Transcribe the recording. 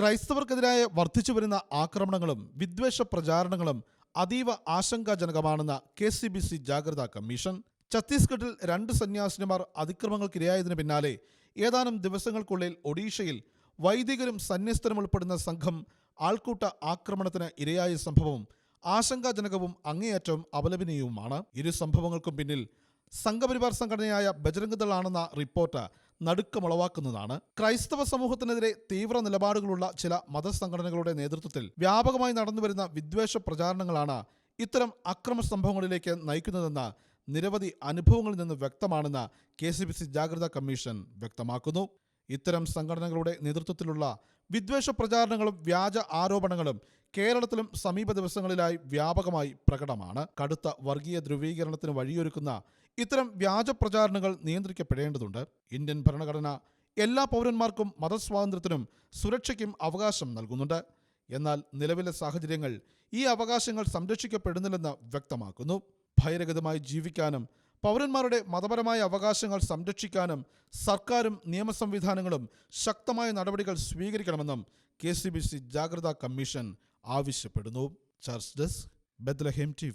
ക്രൈസ്തവർക്കെതിരായ വർദ്ധിച്ചു വരുന്ന ആക്രമണങ്ങളും വിദ്വേഷ പ്രചാരണങ്ങളും അതീവ ആശങ്കാജനകമാണെന്ന കെ സി ബി സി ജാഗ്രതാ കമ്മീഷൻ. ഛത്തീസ്ഗഡിൽ രണ്ട് സന്യാസിനിമാർ അതിക്രമങ്ങൾക്കിരയായതിനു പിന്നാലെ ഏതാനും ദിവസങ്ങൾക്കുള്ളിൽ ഒഡീഷയിൽ വൈദികരും സന്യസ്തരും ഉൾപ്പെടുന്ന സംഘം ആൾക്കൂട്ട ആക്രമണത്തിന് ഇരയായ സംഭവം ആശങ്കാജനകവും അങ്ങേയറ്റം അപലപനീയവുമാണ്. ഇരു സംഭവങ്ങൾക്കും പിന്നിൽ സംഘപരിവാർ സംഘടനയായ ബജരംഗദളാണെന്ന റിപ്പോർട്ട് നടുക്കമുളവാക്കുന്നതാണ്. ക്രൈസ്തവ സമൂഹത്തിനെതിരെ തീവ്ര നിലപാടുകളുള്ള ചില മതസംഘടനകളുടെ നേതൃത്വത്തിൽ വ്യാപകമായി നടന്നുവരുന്ന വിദ്വേഷ പ്രചാരണങ്ങളാണ് ഇത്തരം അക്രമ സംഭവങ്ങളിലേക്ക് നയിക്കുന്നതെന്ന് നിരവധി അനുഭവങ്ങളിൽ നിന്ന് വ്യക്തമാണെന്ന് കെ സി ബി സി ജാഗ്രതാ കമ്മീഷൻ വ്യക്തമാക്കുന്നു. ഇത്തരം സംഘടനകളുടെ നേതൃത്വത്തിലുള്ള വിദ്വേഷ പ്രചാരണങ്ങളും വ്യാജ ആരോപണങ്ങളും കേരളത്തിലും സമീപ ദിവസങ്ങളിലായി വ്യാപകമായി പ്രകടമാണ്. കടുത്ത വർഗീയ ധ്രുവീകരണത്തിന് വഴിയൊരുക്കുന്ന ഇത്തരം വ്യാജ പ്രചാരണങ്ങൾ നിയന്ത്രിക്കപ്പെടേണ്ടതുണ്ട്. ഇന്ത്യൻ ഭരണഘടന എല്ലാ പൗരന്മാർക്കും മതസ്വാതന്ത്ര്യത്തിനും സുരക്ഷയ്ക്കും അവകാശം നൽകുന്നുണ്ട്. എന്നാൽ നിലവിലെ സാഹചര്യങ്ങൾ ഈ അവകാശങ്ങൾ സംരക്ഷിക്കപ്പെടുന്നില്ലെന്ന് വ്യക്തമാക്കുന്നു. ഭയരഹിതമായി ജീവിക്കാനും പൗരന്മാരുടെ മതപരമായ അവകാശങ്ങൾ സംരക്ഷിക്കാനും സർക്കാരും നിയമ സംവിധാനങ്ങളും ശക്തമായ നടപടികൾ സ്വീകരിക്കണമെന്നും കെ സി ബി സി ജാഗ്രതാ കമ്മീഷൻ ആവശ്യപ്പെടുന്നു. Church desk Bethlehem T